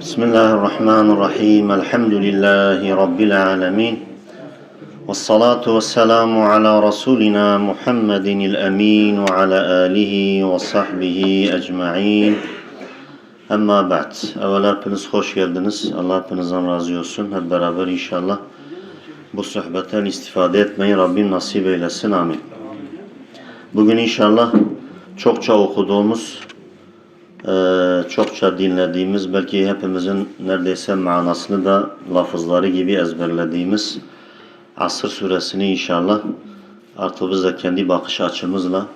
بسم الله الرحمن الرحيم الحمد لله رب العالمين والصلاة والسلام على رسولنا محمد الأمين وعلى آله وصحبه أجمعين Ama ba'd. Evvela hepiniz hoş geldiniz. Allah hepinizden razı olsun. Hep beraber inşallah bu sohbetten istifade etmeyi Rabbim nasip eylesin. Amin. Bugün inşallah çokça okuduğumuz, eee, çokça dinlediğimiz, belki hepimizin neredeyse manasını da lafızları gibi ezberlediğimiz Asır suresini inşallah artık biz de kendi bakış açımızla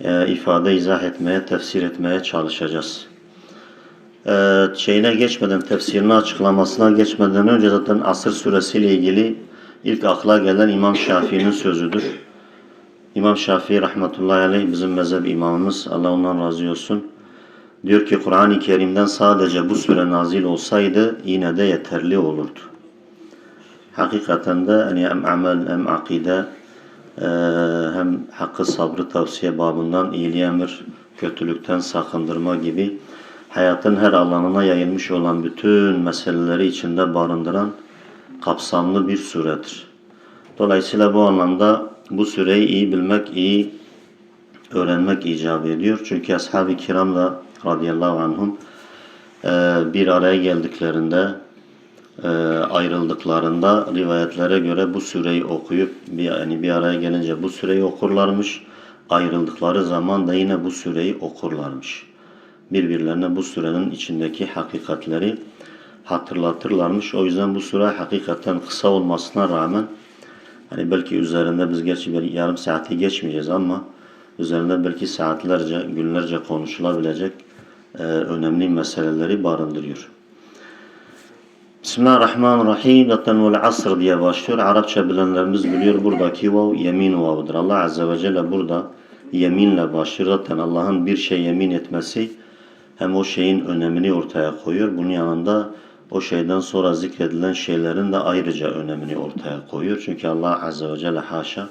eee, ifade izah etmeye, tefsir etmeye çalışacağız. Eee şeyine geçmeden, tefsirine açıklamasına geçmeden önce zaten Asır suresiyle ilgili ilk akla gelen İmam Şafii'nin sözüdür. İmam Şafii rahmetullahi aleyh bizim mezhep imamımız. Allah ondan razı olsun. Diyor ki Kur'an-ı Kerim'den sadece bu sure nazil olsaydı yine de yeterli olurdu. Hakikaten de hani hem amel hem akide eee, hem hakkı sabrı tavsiye babından iyiliğe emir, kötülükten sakındırma gibi hayatın her alanına yayılmış olan bütün meseleleri içinde barındıran kapsamlı bir suredir. Dolayısıyla bu anlamda bu süreyi iyi bilmek, iyi öğrenmek icap ediyor. Çünkü ashab-ı kiram da radıyallahu anhum eee, bir araya geldiklerinde eee, ayrıldıklarında rivayetlere göre bu süreyi okuyup bir, yani bir araya gelince bu süreyi okurlarmış. Ayrıldıkları zaman da yine bu süreyi okurlarmış. Birbirlerine bu sürenin içindeki hakikatleri hatırlatırlarmış. O yüzden bu süre hakikaten kısa olmasına rağmen Hani belki üzerinde biz gerçi bir yarım saati geçmeyeceğiz ama üzerinde belki saatlerce, günlerce konuşulabilecek e, önemli meseleleri barındırıyor. Bismillahirrahmanirrahim. Zaten vel asr diye başlıyor. Arapça bilenlerimiz biliyor buradaki vav yemin vavıdır. Allah Azze ve Celle burada yeminle başlıyor. Zaten Allah'ın bir şey yemin etmesi hem o şeyin önemini ortaya koyuyor. Bunun yanında o şeyden sonra zikredilen şeylerin de ayrıca önemini ortaya koyuyor. Çünkü Allah Azze ve Celle haşa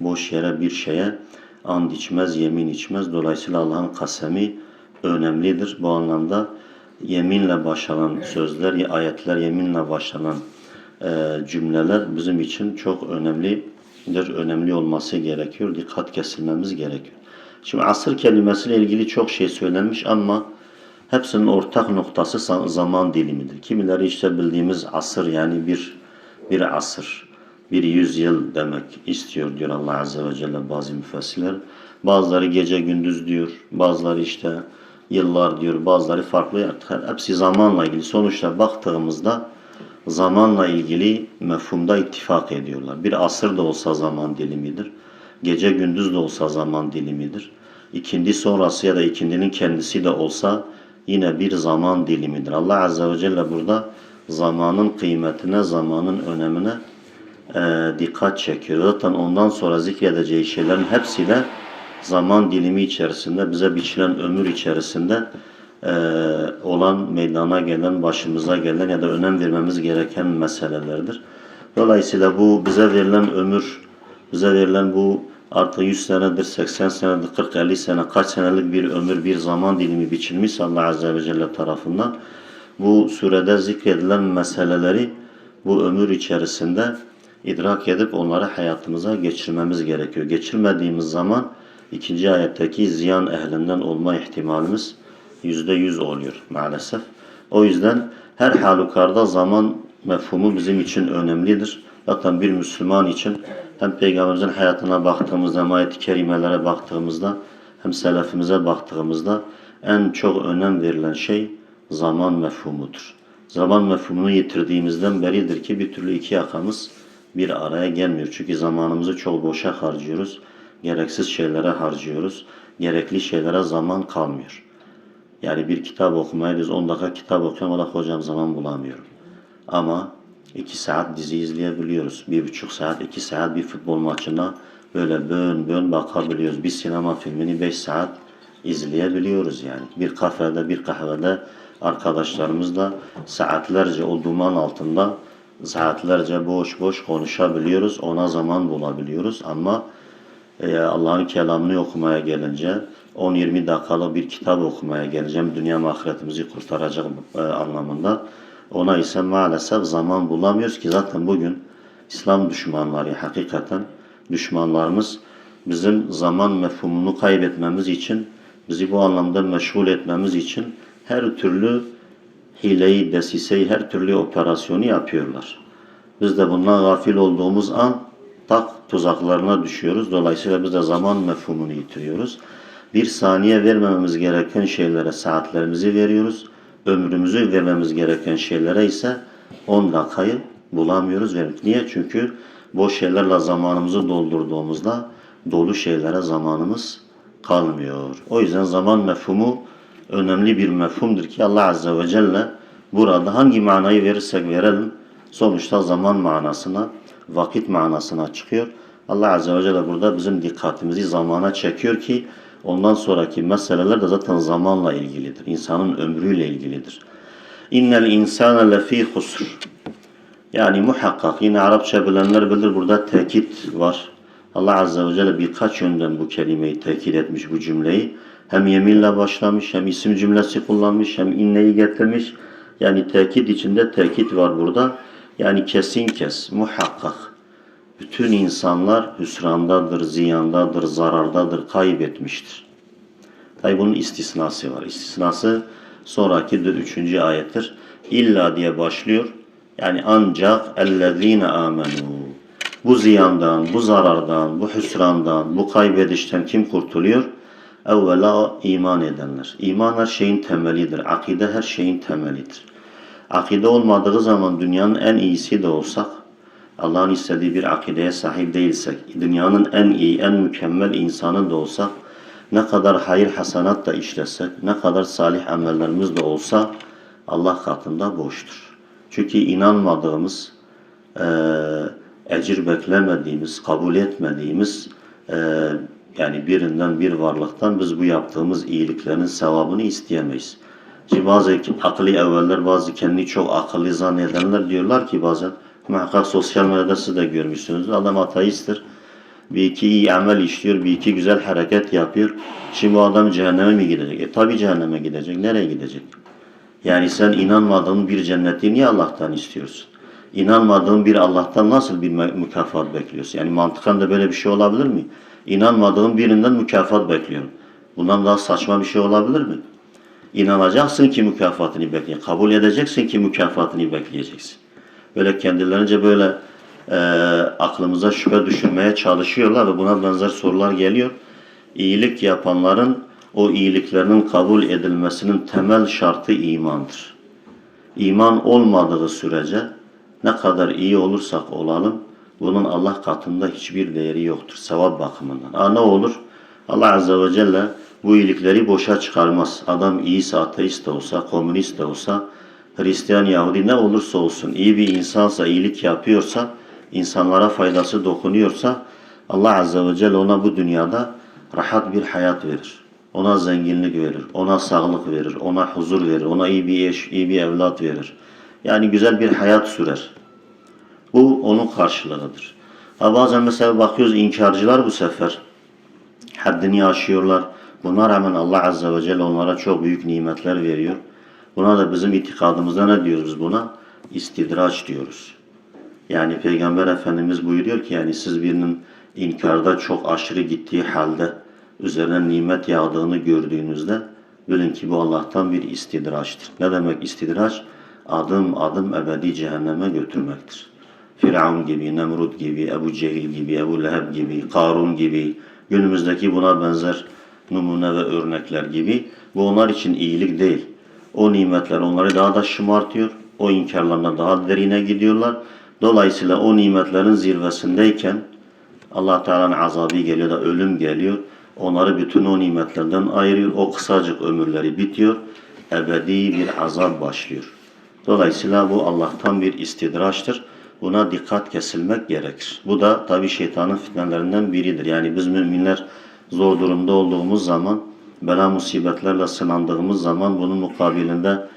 boş yere bir şeye and içmez, yemin içmez. Dolayısıyla Allah'ın kasemi önemlidir. Bu anlamda yeminle başlanan sözler, ayetler, yeminle başlanan e, cümleler bizim için çok önemlidir. Önemli olması gerekiyor. Dikkat kesilmemiz gerekiyor. Şimdi asır kelimesiyle ilgili çok şey söylenmiş ama Hepsinin ortak noktası zaman dilimidir. Kimileri işte bildiğimiz asır yani bir bir asır, bir yüzyıl demek istiyor diyor Allah Azze ve Celle bazı müfessirler. Bazıları gece gündüz diyor, bazıları işte yıllar diyor, bazıları farklı. Hepsi zamanla ilgili. Sonuçta baktığımızda zamanla ilgili mefhumda ittifak ediyorlar. Bir asır da olsa zaman dilimidir. Gece gündüz de olsa zaman dilimidir. İkindi sonrası ya da ikindinin kendisi de olsa yine bir zaman dilimidir. Allah Azze ve Celle burada zamanın kıymetine, zamanın önemine e, dikkat çekiyor. Zaten ondan sonra zikredeceği şeylerin hepsi de zaman dilimi içerisinde, bize biçilen ömür içerisinde e, olan, meydana gelen, başımıza gelen ya da önem vermemiz gereken meselelerdir. Dolayısıyla bu bize verilen ömür, bize verilen bu artık 100 senedir, 80 senedir, 40-50 sene, kaç senelik bir ömür, bir zaman dilimi biçilmiş Allah Azze ve Celle tarafından. Bu surede zikredilen meseleleri bu ömür içerisinde idrak edip onları hayatımıza geçirmemiz gerekiyor. Geçirmediğimiz zaman ikinci ayetteki ziyan ehlinden olma ihtimalimiz yüzde yüz oluyor maalesef. O yüzden her halükarda zaman mefhumu bizim için önemlidir. Zaten bir Müslüman için hem Peygamberimizin hayatına baktığımızda, hem ayet-i kerimelere baktığımızda, hem selefimize baktığımızda en çok önem verilen şey zaman mefhumudur. Zaman mefhumunu yitirdiğimizden beridir ki bir türlü iki yakamız bir araya gelmiyor. Çünkü zamanımızı çok boşa harcıyoruz. Gereksiz şeylere harcıyoruz. Gerekli şeylere zaman kalmıyor. Yani bir kitap okumaya biz 10 dakika kitap okuyorum. O hocam zaman bulamıyorum. Ama 2 saat dizi izleyebiliyoruz. Bir buçuk saat, iki saat bir futbol maçına böyle bön bön bakabiliyoruz. Bir sinema filmini 5 saat izleyebiliyoruz yani. Bir kafede, bir kahvede arkadaşlarımızla saatlerce o duman altında saatlerce boş boş konuşabiliyoruz. Ona zaman bulabiliyoruz ama e, Allah'ın kelamını okumaya gelince 10-20 dakikalık bir kitap okumaya geleceğim. Dünya ahiretimizi kurtaracak e, anlamında. Ona ise maalesef zaman bulamıyoruz ki zaten bugün İslam düşmanları hakikaten düşmanlarımız bizim zaman mefhumunu kaybetmemiz için bizi bu anlamda meşgul etmemiz için her türlü hileyi, desiseyi, her türlü operasyonu yapıyorlar. Biz de bundan gafil olduğumuz an tak tuzaklarına düşüyoruz. Dolayısıyla biz de zaman mefhumunu yitiriyoruz. Bir saniye vermememiz gereken şeylere saatlerimizi veriyoruz. Ömrümüzü vermemiz gereken şeylere ise 10 dakikayı bulamıyoruz. Niye? Çünkü boş şeylerle zamanımızı doldurduğumuzda dolu şeylere zamanımız kalmıyor. O yüzden zaman mefhumu önemli bir mefhumdur ki Allah Azze ve Celle burada hangi manayı verirsek verelim sonuçta zaman manasına, vakit manasına çıkıyor. Allah Azze ve Celle burada bizim dikkatimizi zamana çekiyor ki ondan sonraki meseleler de zaten zamanla ilgilidir. İnsanın ömrüyle ilgilidir. İnnel insane lefî husr. Yani muhakkak yine Arapça bilenler bilir burada tekit var. Allah Azze ve Celle birkaç yönden bu kelimeyi tekit etmiş bu cümleyi. Hem yeminle başlamış hem isim cümlesi kullanmış hem inneyi getirmiş. Yani tekit içinde tekit var burada. Yani kesin kes, muhakkak. Bütün insanlar hüsrandadır, ziyandadır, zarardadır, kaybetmiştir. Tabi bunun istisnası var. İstisnası sonraki üçüncü ayettir. İlla diye başlıyor. Yani ancak ellezine amenu. Bu ziyandan, bu zarardan, bu hüsrandan, bu kaybedişten kim kurtuluyor? Evvela iman edenler. İman her şeyin temelidir. Akide her şeyin temelidir. Akide olmadığı zaman dünyanın en iyisi de olsak, Allah'ın istediği bir akideye sahip değilsek, dünyanın en iyi, en mükemmel insanı da olsak, ne kadar hayır hasanat da işlesek, ne kadar salih amellerimiz de olsa Allah katında boştur. Çünkü inanmadığımız, eee ecir beklemediğimiz, kabul etmediğimiz eee, yani birinden bir varlıktan biz bu yaptığımız iyiliklerin sevabını isteyemeyiz. Şimdi bazı akıllı evveller, bazı kendini çok akıllı zannedenler diyorlar ki bazen muhakkak sosyal medyada siz de görmüşsünüz. Adam ateisttir. Bir iki iyi amel işliyor, bir iki güzel hareket yapıyor. Şimdi bu adam cehenneme mi gidecek? E tabi cehenneme gidecek. Nereye gidecek? Yani sen inanmadığın bir cenneti niye Allah'tan istiyorsun? İnanmadığın bir Allah'tan nasıl bir mü- mükafat bekliyorsun? Yani mantıken de böyle bir şey olabilir mi? İnanmadığın birinden mükafat bekliyorum. Bundan daha saçma bir şey olabilir mi? İnanacaksın ki mükafatını bekleyin. Kabul edeceksin ki mükafatını bekleyeceksin. Böyle kendilerince böyle e, aklımıza şüphe düşürmeye çalışıyorlar ve buna benzer sorular geliyor. İyilik yapanların o iyiliklerinin kabul edilmesinin temel şartı imandır. İman olmadığı sürece ne kadar iyi olursak olalım bunun Allah katında hiçbir değeri yoktur sevap bakımından. Ha, ne olur? Allah Azze ve Celle bu iyilikleri boşa çıkarmaz. Adam iyiyse ateist de olsa, komünist de olsa, Hristiyan, Yahudi ne olursa olsun iyi bir insansa, iyilik yapıyorsa, insanlara faydası dokunuyorsa Allah Azze ve Celle ona bu dünyada rahat bir hayat verir. Ona zenginlik verir, ona sağlık verir, ona huzur verir, ona iyi bir eş, iyi bir evlat verir. Yani güzel bir hayat sürer. Bu onun karşılığıdır. Ha bazen mesela bakıyoruz inkarcılar bu sefer haddini aşıyorlar. Buna rağmen Allah Azze ve Celle onlara çok büyük nimetler veriyor. Buna da bizim itikadımızda ne diyoruz biz buna? İstidraç diyoruz. Yani Peygamber Efendimiz buyuruyor ki yani siz birinin inkarda çok aşırı gittiği halde üzerine nimet yağdığını gördüğünüzde bilin ki bu Allah'tan bir istidraçtır. Ne demek istidraç? Adım adım ebedi cehenneme götürmektir. Firavun gibi, Nemrut gibi, Ebu Cehil gibi, Ebu Leheb gibi, Karun gibi, günümüzdeki buna benzer numune ve örnekler gibi bu onlar için iyilik değil. O nimetler onları daha da şımartıyor. O inkarlarına daha derine gidiyorlar. Dolayısıyla o nimetlerin zirvesindeyken Allah Teala'nın azabı geliyor da ölüm geliyor. Onları bütün o nimetlerden ayırıyor. O kısacık ömürleri bitiyor. Ebedi bir azap başlıyor. Dolayısıyla bu Allah'tan bir istidraçtır. Buna dikkat kesilmek gerekir. Bu da tabi şeytanın fitnelerinden biridir. Yani biz müminler zor durumda olduğumuz zaman, bela musibetlerle sınandığımız zaman bunun mukabilinde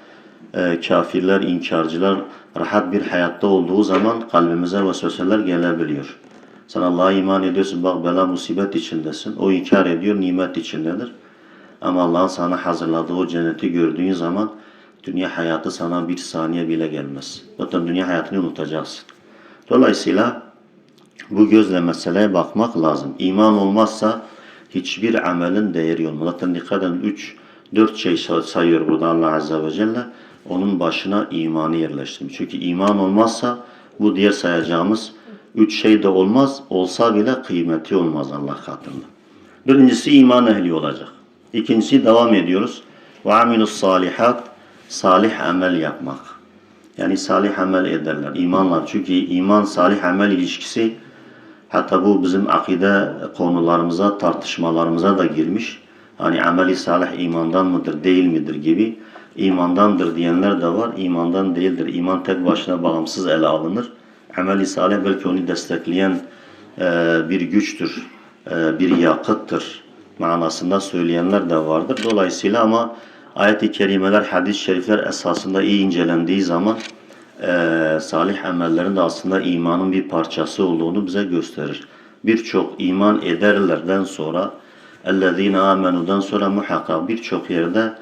e, kafirler, inkarcılar rahat bir hayatta olduğu zaman kalbimize vesveseler gelebiliyor. Sen Allah'a iman ediyorsun bak bela musibet içindesin. O inkar ediyor nimet içindedir. Ama Allah'ın sana hazırladığı o cenneti gördüğün zaman dünya hayatı sana bir saniye bile gelmez. Zaten dünya hayatını unutacaksın. Dolayısıyla bu gözle meseleye bakmak lazım. İman olmazsa hiçbir amelin değeri olmaz. Zaten dikkat edin 3 4 şey say- sayıyor burada Allah Azze ve Celle. Onun başına imanı yerleştirmiş. Çünkü iman olmazsa bu diğer sayacağımız üç şey de olmaz. Olsa bile kıymeti olmaz Allah katında. Birincisi iman ehli olacak. İkincisi devam ediyoruz. Ve amilus salihat salih amel yapmak. Yani salih amel ederler. İmanla. Çünkü iman salih amel ilişkisi hatta bu bizim akide konularımıza, tartışmalarımıza da girmiş. Hani ameli salih imandan mıdır, değil midir gibi. imandandır diyenler de var. imandan değildir. İman tek başına bağımsız ele alınır. Ameli salih belki onu destekleyen e, bir güçtür, e, bir yakıttır manasında söyleyenler de vardır. Dolayısıyla ama ayet-i kerimeler, hadis-i şerifler esasında iyi incelendiği zaman eee, salih amellerin de aslında imanın bir parçası olduğunu bize gösterir. Birçok iman ederlerden sonra اَلَّذ۪ينَ آمَنُ'dan sonra muhakkak birçok yerde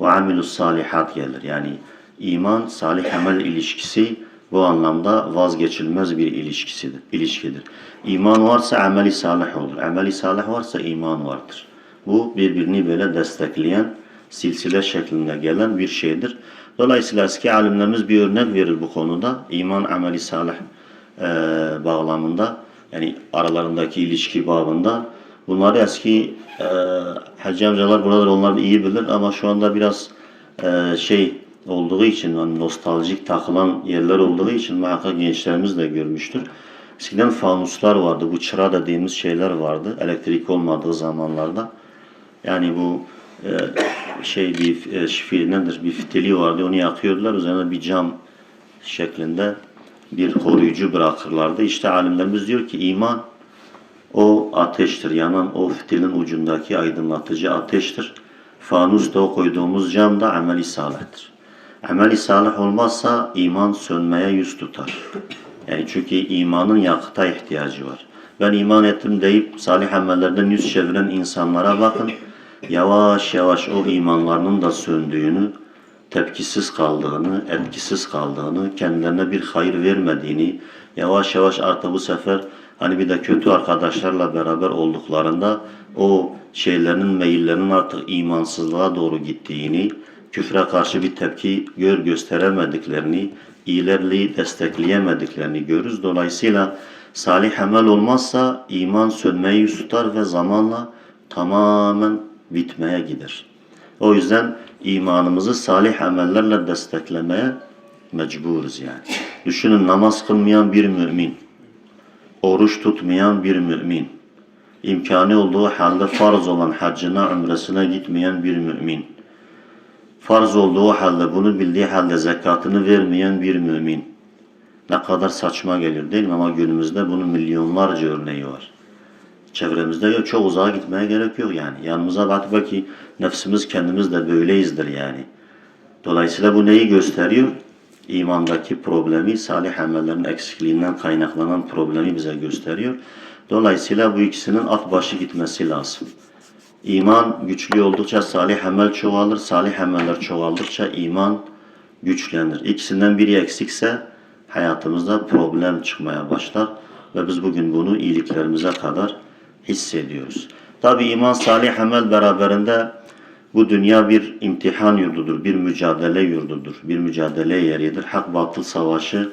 وَعَمِلُوا salihat gelir. Yani iman, salih amel ilişkisi bu anlamda vazgeçilmez bir ilişkisidir, ilişkidir. İman varsa ameli salih olur. Ameli salih varsa iman vardır. Bu birbirini böyle destekleyen, silsile şeklinde gelen bir şeydir. Dolayısıyla eski alimlerimiz bir örnek verir bu konuda. İman, ameli salih e, bağlamında, yani aralarındaki ilişki babında. Bunları eski e, hacı amcalar buralar onlar iyi bilir ama şu anda biraz e, şey olduğu için, hani nostaljik takılan yerler olduğu için muhakkak gençlerimiz de görmüştür. Eskiden fanuslar vardı, bu çıra dediğimiz şeyler vardı elektrik olmadığı zamanlarda. Yani bu e, şey bir e, şifi nedir bir fitili vardı onu yakıyordular üzerine bir cam şeklinde bir koruyucu bırakırlardı. İşte alimlerimiz diyor ki iman o ateştir. Yanan o fitilin ucundaki aydınlatıcı ateştir. Fanus da o koyduğumuz cam da ameli salihtir. Ameli salih olmazsa iman sönmeye yüz tutar. Yani çünkü imanın yakıta ihtiyacı var. Ben iman ettim deyip salih amellerden yüz çeviren insanlara bakın. Yavaş yavaş o imanlarının da söndüğünü, tepkisiz kaldığını, etkisiz kaldığını, kendilerine bir hayır vermediğini, yavaş yavaş artık bu sefer hani bir de kötü arkadaşlarla beraber olduklarında o şeylerinin, meyillerinin artık imansızlığa doğru gittiğini, küfre karşı bir tepki gör gösteremediklerini, iyilerliği destekleyemediklerini görürüz. Dolayısıyla salih amel olmazsa iman sönmeyi tutar ve zamanla tamamen bitmeye gider. O yüzden imanımızı salih amellerle desteklemeye mecburuz yani. Düşünün namaz kılmayan bir mümin, oruç tutmayan bir mümin, imkanı olduğu halde farz olan haccına, umresine gitmeyen bir mümin, farz olduğu halde bunu bildiği halde zekatını vermeyen bir mümin. Ne kadar saçma gelir değil mi? Ama günümüzde bunun milyonlarca örneği var. Çevremizde yok. Çok uzağa gitmeye gerek yok yani. Yanımıza bak belki nefsimiz kendimiz de böyleyizdir yani. Dolayısıyla bu neyi gösteriyor? İmandaki problemi, salih amellerin eksikliğinden kaynaklanan problemi bize gösteriyor. Dolayısıyla bu ikisinin at başı gitmesi lazım. İman güçlü oldukça salih amel çoğalır. Salih ameller çoğaldıkça iman güçlenir. İkisinden biri eksikse hayatımızda problem çıkmaya başlar ve biz bugün bunu iyiliklerimize kadar hissediyoruz. Tabi iman salih amel beraberinde bu dünya bir imtihan yurdudur, bir mücadele yurdudur, bir mücadele yeridir. Hak batıl savaşı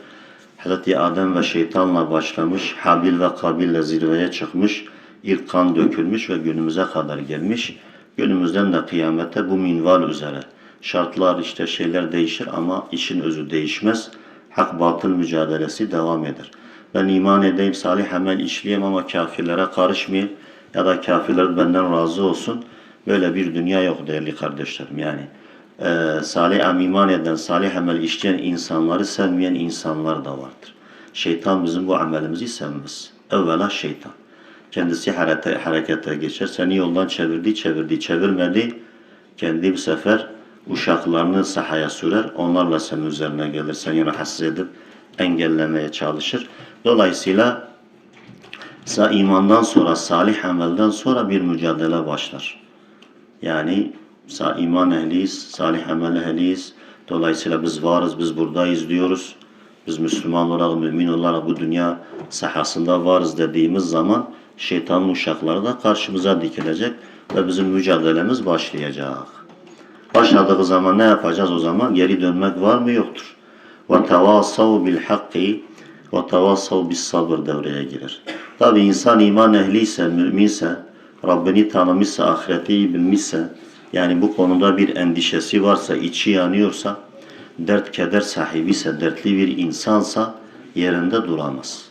Hz. Adem ve şeytanla başlamış, Habil ve Kabil'le zirveye çıkmış, ilk kan dökülmüş ve günümüze kadar gelmiş. Günümüzden de kıyamete bu minval üzere. Şartlar işte şeyler değişir ama işin özü değişmez. Hak batıl mücadelesi devam eder. Ben iman edeyim, salih amel işleyeyim ama kafirlere karışmayayım ya da kafirler benden razı olsun. Böyle bir dünya yok değerli kardeşlerim yani. Ee, salih am iman eden, salih amel işleyen insanları sevmeyen insanlar da vardır. Şeytan bizim bu amelimizi sevmez. Evvela şeytan. Kendisi harekete, harekete geçer. Seni yoldan çevirdi, çevirdi, çevirmedi. Kendi bir sefer uşaklarını sahaya sürer. Onlarla senin üzerine gelir. Seni rahatsız edip engellemeye çalışır. Dolayısıyla imandan sonra, salih amelden sonra bir mücadele başlar. Yani iman ehliyiz, salih amel ehliyiz. Dolayısıyla biz varız, biz buradayız diyoruz. Biz Müslüman olarak, mümin olarak bu dünya sahasında varız dediğimiz zaman şeytanın uşakları da karşımıza dikilecek ve bizim mücadelemiz başlayacak. Başladığı zaman ne yapacağız o zaman? Geri dönmek var mı? Yoktur. Bil hakki ve tevasav bis sabır devreye girer. Tabi insan iman ehliyse, müminse, Rabbini tanımışsa, ahireti bilmişse, yani bu konuda bir endişesi varsa, içi yanıyorsa, dert keder sahibi ise, dertli bir insansa yerinde duramaz.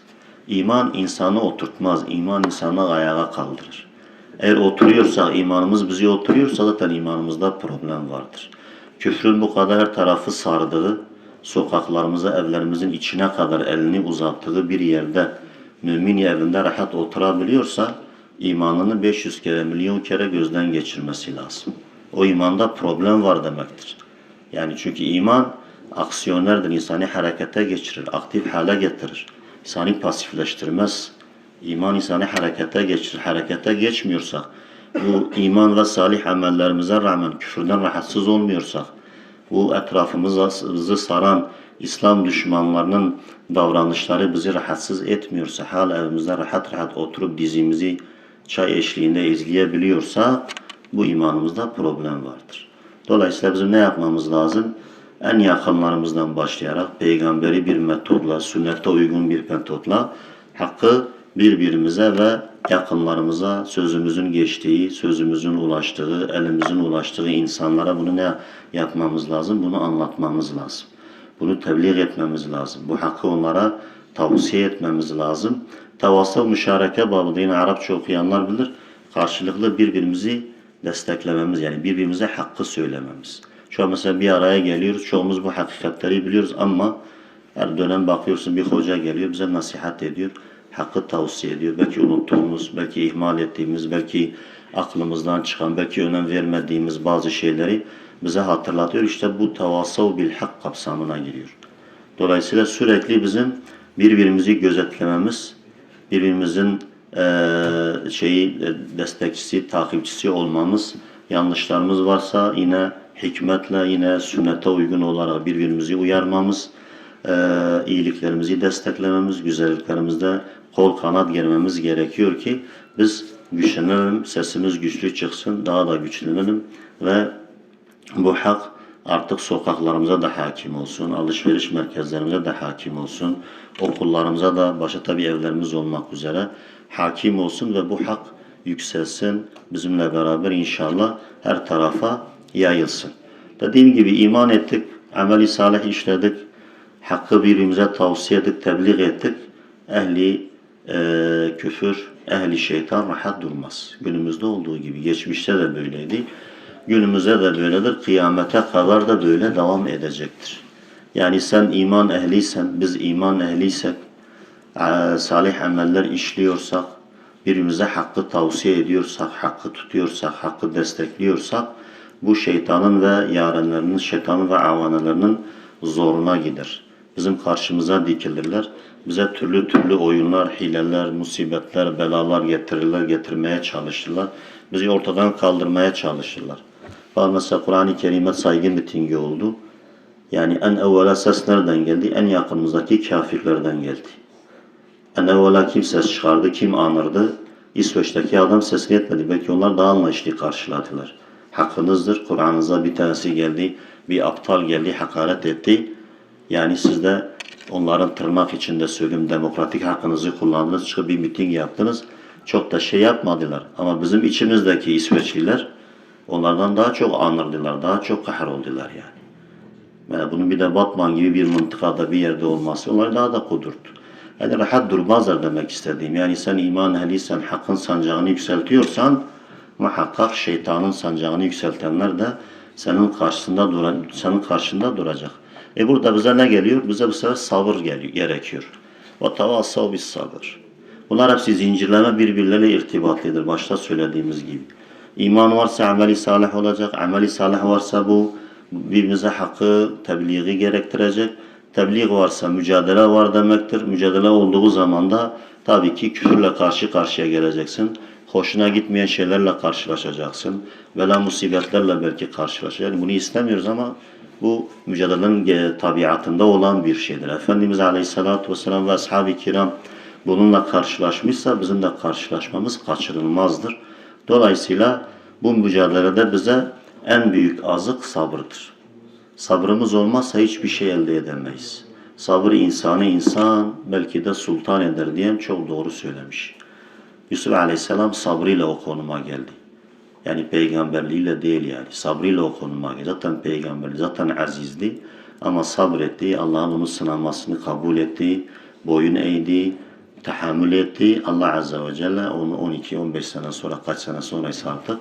İman insanı oturtmaz, iman insanı ayağa kaldırır. Eğer oturuyorsa, imanımız bizi oturuyorsa zaten imanımızda problem vardır. Küfrün bu kadar tarafı sardığı, sokaklarımıza, evlerimizin içine kadar elini uzattığı bir yerde mümin evinde rahat oturabiliyorsa imanını 500 kere, milyon kere gözden geçirmesi lazım. O imanda problem var demektir. Yani çünkü iman aksiyonerdir, insanı harekete geçirir, aktif hale getirir. İnsanı pasifleştirmez. İman insanı harekete geçirir. Harekete geçmiyorsak, bu iman ve salih amellerimize rağmen küfürden rahatsız olmuyorsak, bu etrafımızı saran İslam düşmanlarının davranışları bizi rahatsız etmiyorsa, hala evimizde rahat rahat oturup dizimizi çay eşliğinde izleyebiliyorsa bu imanımızda problem vardır. Dolayısıyla bizim ne yapmamız lazım? En yakınlarımızdan başlayarak peygamberi bir metodla, sünnete uygun bir metodla hakkı birbirimize ve yakınlarımıza sözümüzün geçtiği, sözümüzün ulaştığı, elimizin ulaştığı insanlara bunu ne yapmamız lazım? Bunu anlatmamız lazım. Bunu tebliğ etmemiz lazım. Bu hakkı onlara tavsiye etmemiz lazım. Tavassav müşareke babında yine Arapça okuyanlar bilir. Karşılıklı birbirimizi desteklememiz yani birbirimize hakkı söylememiz. Şu an mesela bir araya geliyoruz. Çoğumuz bu hakikatleri biliyoruz ama her dönem bakıyorsun bir hoca geliyor bize nasihat ediyor. Hakkı tavsiye ediyor. Belki unuttuğumuz, belki ihmal ettiğimiz, belki aklımızdan çıkan, belki önem vermediğimiz bazı şeyleri bize hatırlatıyor. İşte bu tevasav bil hak kapsamına giriyor. Dolayısıyla sürekli bizim birbirimizi gözetlememiz, birbirimizin eee şeyi e, destekçisi, takipçisi olmamız, yanlışlarımız varsa yine hikmetle, yine sünnete uygun olarak birbirimizi uyarmamız, eee iyiliklerimizi desteklememiz, güzelliklerimizde kol kanat germemiz gerekiyor ki biz güçlenelim, sesimiz güçlü çıksın, daha da güçlenelim ve bu hak artık sokaklarımıza da hakim olsun, alışveriş merkezlerimize de hakim olsun, okullarımıza da başta tabii evlerimiz olmak üzere hakim olsun ve bu hak yükselsin bizimle beraber inşallah her tarafa yayılsın. Dediğim gibi iman ettik, ameli salih işledik, hakkı birbirimize tavsiye ettik, tebliğ ettik. Ehli e, küfür, ehli şeytan rahat durmaz. Günümüzde olduğu gibi, geçmişte de böyleydi. Günümüzde de böyledir. Kıyamete kadar da böyle devam edecektir. Yani sen iman ehliysen, biz iman ehliysek, e, salih ameller işliyorsak, birbirimize hakkı tavsiye ediyorsak, hakkı tutuyorsak, hakkı destekliyorsak, bu şeytanın ve yarenlerinin, şeytanın ve avanelerinin zoruna gider. Bizim karşımıza dikilirler. Bize türlü türlü oyunlar, hileler, musibetler, belalar getirirler, getirmeye çalışırlar. Bizi ortadan kaldırmaya çalışırlar. Bak mesela Kur'an-ı Kerim'e saygı mitingi oldu. Yani en evvela ses nereden geldi? En yakınımızdaki kafirlerden geldi. En evvela kim ses çıkardı, kim anırdı? İsveç'teki adam sesini etmedi. Belki onlar daha anlayışlı karşıladılar. Hakkınızdır. Kur'an'ınıza bir tanesi geldi, bir aptal geldi, hakaret etti. Yani siz de onların tırnak içinde söyleyeyim demokratik hakkınızı kullandınız, çıkıp bir miting yaptınız. Çok da şey yapmadılar. Ama bizim içimizdeki İsveçliler onlardan daha çok anırdılar, daha çok kahroldular yani. Yani bunun bir de Batman gibi bir mıntıkada bir yerde olması onları daha da kudurttu. Yani rahat durmazlar demek istediğim. Yani sen iman ehliysen, hakkın sancağını yükseltiyorsan muhakkak şeytanın sancağını yükseltenler de senin karşısında duran, senin karşında duracak. E burada bize ne geliyor? Bize bu sefer sabır geliyor, gerekiyor. Ve tavassav bis sabır. Bunlar hepsi zincirleme birbirleriyle irtibatlıdır. Başta söylediğimiz gibi. İman varsa ameli salih olacak. Ameli salih varsa bu birbirimize hakkı, tebliği gerektirecek. Tebliğ varsa mücadele var demektir. Mücadele olduğu zaman da tabii ki küfürle karşı karşıya geleceksin. Hoşuna gitmeyen şeylerle karşılaşacaksın. Bela musibetlerle belki karşılaşacaksın. Bunu istemiyoruz ama bu mücadelenin e, tabiatında olan bir şeydir. Efendimiz Aleyhisselatü Vesselam ve Ashab-ı Kiram bununla karşılaşmışsa bizim de karşılaşmamız kaçırılmazdır. Dolayısıyla bu mücadelede bize en büyük azık sabırdır. Sabrımız olmazsa hiçbir şey elde edemeyiz. Sabır insanı insan belki de sultan eder diyen çok doğru söylemiş. Yusuf Aleyhisselam sabrıyla o konuma geldi. Yani peygamberliğiyle değil yani. Sabrıyla o konuma geldi. Zaten peygamberli, zaten azizdi. Ama sabretti. Allah'ın onu sınamasını kabul etti. Boyun eğdi. Tahammül etti. Allah Azze ve Celle onu 12-15 sene sonra, kaç sene sonra ise artık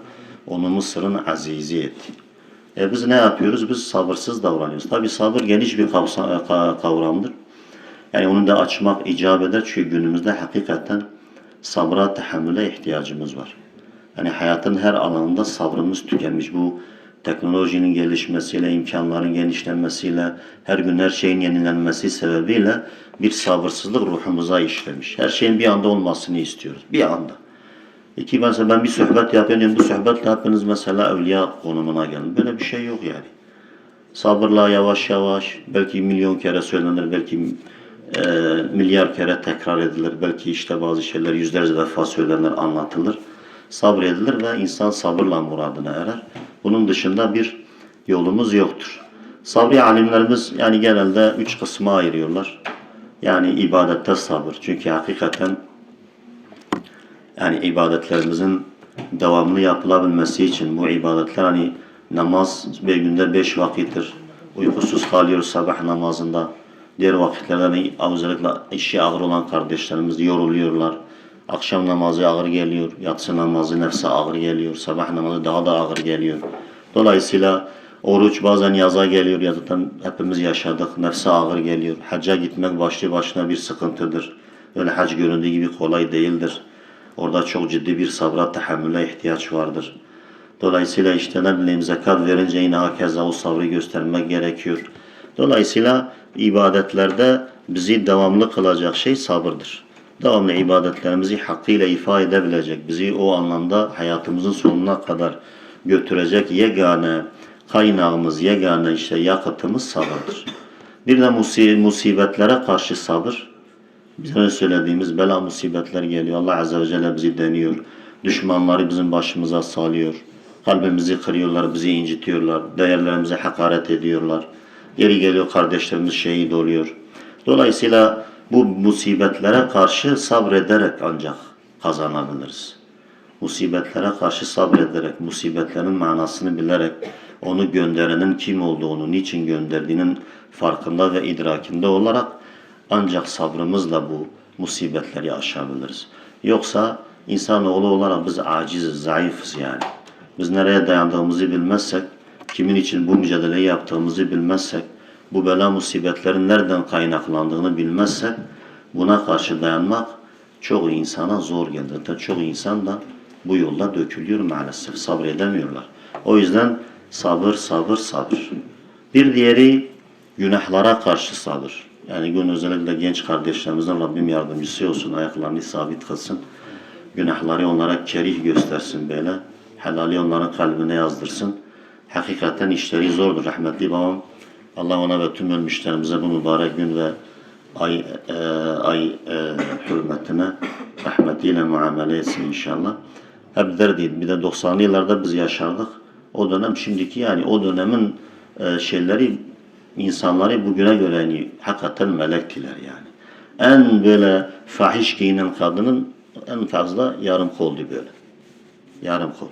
onu Mısır'ın azizi etti. E biz ne yapıyoruz? Biz sabırsız davranıyoruz. Tabi sabır geniş bir kavramdır. Yani onu da açmak icap eder çünkü günümüzde hakikaten sabra, tahammüle ihtiyacımız var. Yani hayatın her alanında sabrımız tükenmiş. Bu teknolojinin gelişmesiyle, imkanların genişlenmesiyle, her gün her şeyin yenilenmesi sebebiyle bir sabırsızlık ruhumuza işlemiş. Her şeyin bir anda olmasını istiyoruz. Bir anda. İki mesela ben bir sohbet yapıyorum. Bu sohbetle hepiniz mesela evliya konumuna gelin. Böyle bir şey yok yani. Sabırla yavaş yavaş belki milyon kere söylenir, belki e, milyar kere tekrar edilir. Belki işte bazı şeyler yüzlerce defa söylenir, anlatılır. Sabredilir ve insan sabırla muradına erer. Bunun dışında bir yolumuz yoktur. Sabri alimlerimiz yani genelde üç kısma ayırıyorlar. Yani ibadette sabır. Çünkü hakikaten yani ibadetlerimizin devamlı yapılabilmesi için bu ibadetler hani namaz bir günde beş vakittir. Uykusuz kalıyoruz sabah namazında. Diğer vakitlerde hani özellikle işi ağır olan kardeşlerimiz yoruluyorlar. Akşam namazı ağır geliyor, yatsı namazı nefse ağır geliyor, sabah namazı daha da ağır geliyor. Dolayısıyla oruç bazen yaza geliyor ya zaten hepimiz yaşadık, nefse ağır geliyor. Hacca gitmek başlı başına bir sıkıntıdır. Öyle hac göründüğü gibi kolay değildir. Orada çok ciddi bir sabra, tahammüle ihtiyaç vardır. Dolayısıyla işte ne bileyim zekat verince yine hakeza o sabrı göstermek gerekiyor. Dolayısıyla ibadetlerde bizi devamlı kılacak şey sabırdır. Devamlı ibadetlerimizi hakkıyla ifade edebilecek, bizi o anlamda hayatımızın sonuna kadar götürecek yegane kaynağımız, yegane işte yakıtımız sabırdır. Bir de musi- musibetlere karşı sabır, Bizim söylediğimiz bela musibetler geliyor. Allah Azze ve Celle bizi deniyor. Düşmanları bizim başımıza salıyor. Kalbimizi kırıyorlar, bizi incitiyorlar. Değerlerimize hakaret ediyorlar. Yeri geliyor kardeşlerimiz şehit oluyor. Dolayısıyla bu musibetlere karşı sabrederek ancak kazanabiliriz. Musibetlere karşı sabrederek, musibetlerin manasını bilerek, onu gönderenin kim olduğunu, niçin gönderdiğinin farkında ve idrakinde olarak ancak sabrımızla bu musibetleri aşabiliriz. Yoksa insanoğlu olarak biz aciziz, zayıfız yani. Biz nereye dayandığımızı bilmezsek, kimin için bu mücadeleyi yaptığımızı bilmezsek, bu bela musibetlerin nereden kaynaklandığını bilmezsek, buna karşı dayanmak çok insana zor geldi. Zaten çok insan da bu yolda dökülüyor maalesef. Sabredemiyorlar. O yüzden sabır, sabır, sabır. Bir diğeri günahlara karşı sabır. Yani gün özellikle genç kardeşlerimizden Rabbim yardımcısı olsun, ayaklarını sabit kılsın. Günahları onlara kerih göstersin böyle. Helali onların kalbine yazdırsın. Hakikaten işleri zordur rahmetli babam. Allah ona ve tüm ölmüşlerimize bu mübarek gün ve ay e, ay e, hürmetine rahmetiyle muamele etsin inşallah. Hep derdiydi. Bir de 90'lı yıllarda biz yaşardık. O dönem şimdiki yani o dönemin e, şeyleri insanları bugüne göre yani hakikaten melektiler yani. En böyle fahiş giyinen kadının en fazla yarım koldu böyle. Yarım kol.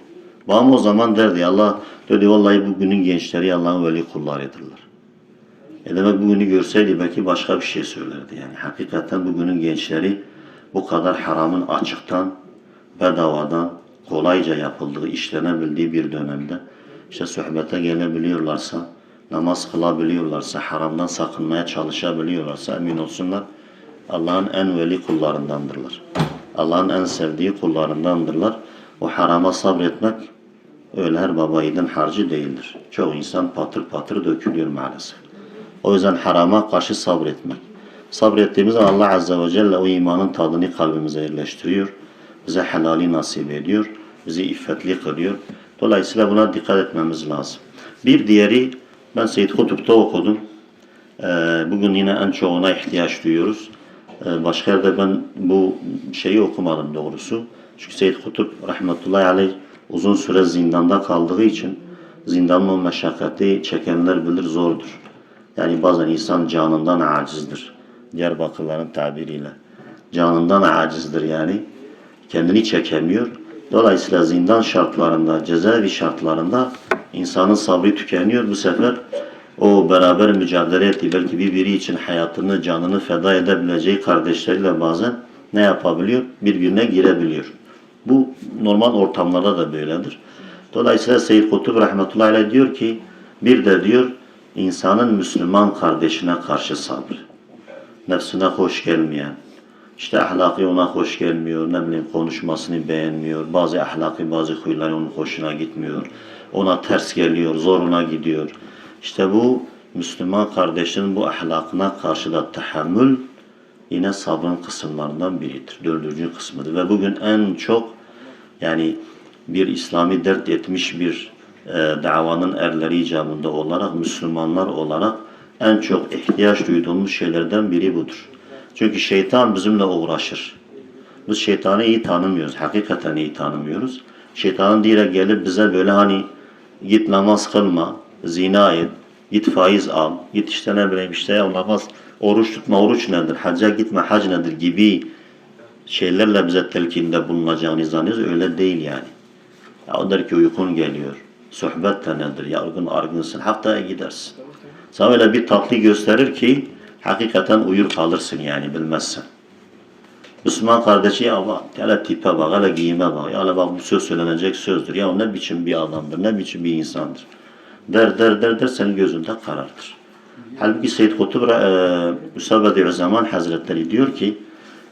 Babam o zaman derdi Allah dedi vallahi bugünün gençleri Allah'ın veli kullarıdırlar. E demek bugünü görseydi belki başka bir şey söylerdi yani. Hakikaten bugünün gençleri bu kadar haramın açıktan, bedavadan, kolayca yapıldığı, işlenebildiği bir dönemde işte sohbete gelebiliyorlarsa, namaz kılabiliyorlarsa, haramdan sakınmaya çalışabiliyorlarsa emin olsunlar Allah'ın en veli kullarındandırlar. Allah'ın en sevdiği kullarındandırlar. O harama sabretmek öyle her baba harcı değildir. Çoğu insan patır patır dökülüyor maalesef. O yüzden harama karşı sabretmek. Sabrettiğimiz zaman Allah Azze ve Celle o imanın tadını kalbimize yerleştiriyor. Bize helali nasip ediyor. Bizi iffetli kılıyor. Dolayısıyla buna dikkat etmemiz lazım. Bir diğeri ben Seyyid Kutup'ta okudum. Ee, bugün yine en çoğuna ihtiyaç duyuyoruz. Ee, başka yerde ben bu şeyi okumadım doğrusu. Çünkü Seyyid Kutup rahmetullahi aleyh uzun süre zindanda kaldığı için zindanın o meşakkati çekenler bilir zordur. Yani bazen insan canından acizdir. Diyarbakırların tabiriyle. Canından acizdir yani. Kendini çekemiyor. Dolayısıyla zindan şartlarında, cezaevi şartlarında insanın sabrı tükeniyor. Bu sefer o beraber mücadele ettiği belki birbiri için hayatını, canını feda edebileceği kardeşleriyle bazen ne yapabiliyor? Birbirine girebiliyor. Bu normal ortamlarda da böyledir. Dolayısıyla Seyyid Kutub Rahmetullahi Aleyh diyor ki bir de diyor insanın Müslüman kardeşine karşı sabrı. Nefsine hoş gelmeyen, işte ahlaki ona hoş gelmiyor, ne bileyim konuşmasını beğenmiyor, bazı ahlaki bazı huyları onun hoşuna gitmiyor, ona ters geliyor, zoruna gidiyor. İşte bu Müslüman kardeşinin bu ahlakına karşı da tahammül yine sabrın kısımlarından biridir. Dördüncü kısmıdır. Ve bugün en çok yani bir İslami dert etmiş bir davanın erleri icabında olarak, Müslümanlar olarak en çok ihtiyaç duyduğumuz şeylerden biri budur. Çünkü şeytan bizimle uğraşır. Biz şeytanı iyi tanımıyoruz. Hakikaten iyi tanımıyoruz. Şeytanın direkt gelip bize böyle hani git namaz kılma, zina et, git faiz al, git işte ne bileyim işte ya namaz, oruç tutma, oruç nedir, hacca gitme, hac nedir gibi şeylerle bize telkinde bulunacağını zannediyoruz. Öyle değil yani. Ya o der ki uykun geliyor. Sohbet de nedir? Yargın argınsın. Haftaya gidersin. Sana öyle bir tatlı gösterir ki hakikaten uyur kalırsın yani bilmezsen. Müslüman kardeşi ya bak hele tipe bak hele giyime bak. Ya bak bu söz söylenecek sözdür. Ya ne biçim bir adamdır ne biçim bir insandır. Der der der der senin gözünde karartır. Halbuki Seyyid Kutub e, Müsabede Zaman Hazretleri diyor ki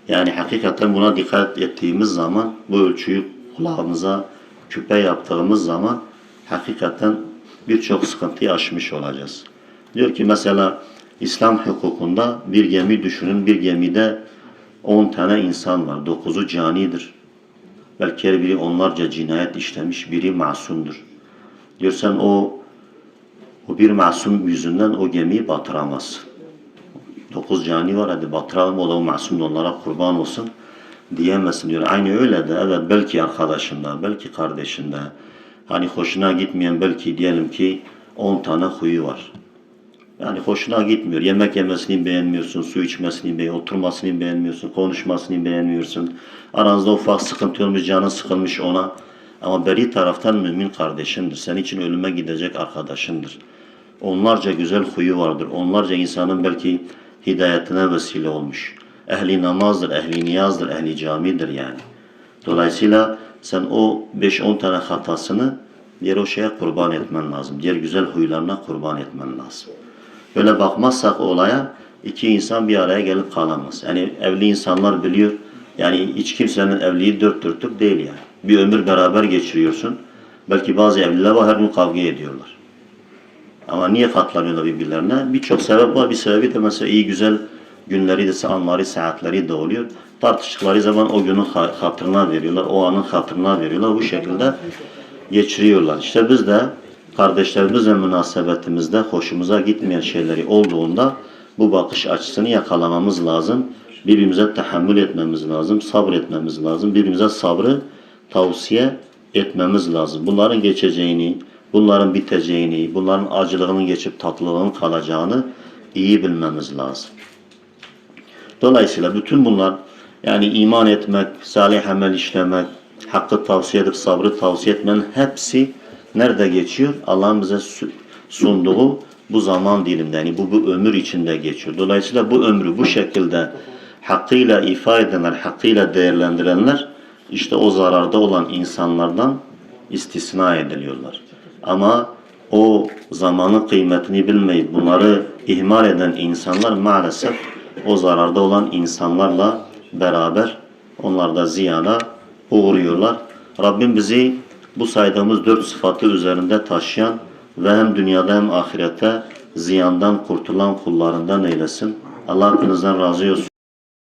yani hakikaten buna dikkat ettiğimiz zaman bu ölçüyü kulağımıza küpe yaptığımız zaman hakikaten birçok sıkıntıyı aşmış olacağız. Diyor ki mesela İslam hukukunda bir gemi düşünün bir gemide 10 tane insan var. 9'u canidir. Belki her biri onlarca cinayet işlemiş, biri masumdur. Diyor sen o o bir masum yüzünden o gemiyi batıramazsın. Dokuz cani var hadi batıralım o da o masum onlara kurban olsun diyemezsin diyor. Aynı öyle de evet belki arkadaşında, belki kardeşinde hani hoşuna gitmeyen belki diyelim ki 10 tane huyu var. Yani hoşuna gitmiyor. Yemek yemesini beğenmiyorsun, su içmesini beğen, oturmasını beğenmiyorsun, konuşmasını beğenmiyorsun. Aranızda ufak sıkıntı olmuş, canın sıkılmış ona. Ama beri taraftan mümin kardeşindir. Senin için ölüme gidecek arkadaşındır. Onlarca güzel huyu vardır. Onlarca insanın belki hidayetine vesile olmuş. Ehli namazdır, ehli niyazdır, ehli camidir yani. Dolayısıyla sen o 5-10 tane hatasını diğer o şeye kurban etmen lazım. Diğer güzel huylarına kurban etmen lazım. Böyle bakmazsak olaya iki insan bir araya gelip kalamaz. Yani evli insanlar biliyor. Yani hiç kimsenin evliliği dört dörtlük değil yani. Bir ömür beraber geçiriyorsun. Belki bazı evliler var her gün kavga ediyorlar. Ama niye katlanıyorlar birbirlerine? Birçok sebep var. Bir sebebi de mesela iyi güzel günleri de anları, saatleri de oluyor. Tartıştıkları zaman o günün ha- hatırına veriyorlar. O anın hatırına veriyorlar. Bu şekilde geçiriyorlar. İşte biz de kardeşlerimizle münasebetimizde hoşumuza gitmeyen şeyleri olduğunda bu bakış açısını yakalamamız lazım. Birbirimize tahammül etmemiz lazım, sabretmemiz lazım. Birbirimize sabrı tavsiye etmemiz lazım. Bunların geçeceğini, bunların biteceğini, bunların acılığının geçip tatlılığının kalacağını iyi bilmemiz lazım. Dolayısıyla bütün bunlar yani iman etmek, salih amel işlemek, hakkı tavsiye edip sabrı tavsiye etmenin hepsi nerede geçiyor? Allah'ın bize su- sunduğu bu zaman diliminde yani bu, bu ömür içinde geçiyor. Dolayısıyla bu ömrü bu şekilde hakkıyla ifade edenler, hakkıyla değerlendirenler işte o zararda olan insanlardan istisna ediliyorlar. Ama o zamanın kıymetini bilmeyip bunları ihmal eden insanlar maalesef o zararda olan insanlarla beraber onlar da ziyana uğruyorlar. Rabbim bizi bu saydığımız dört sıfatı üzerinde taşıyan ve hem dünyada hem ahirette ziyandan kurtulan kullarından eylesin. Allah hepinizden razı olsun.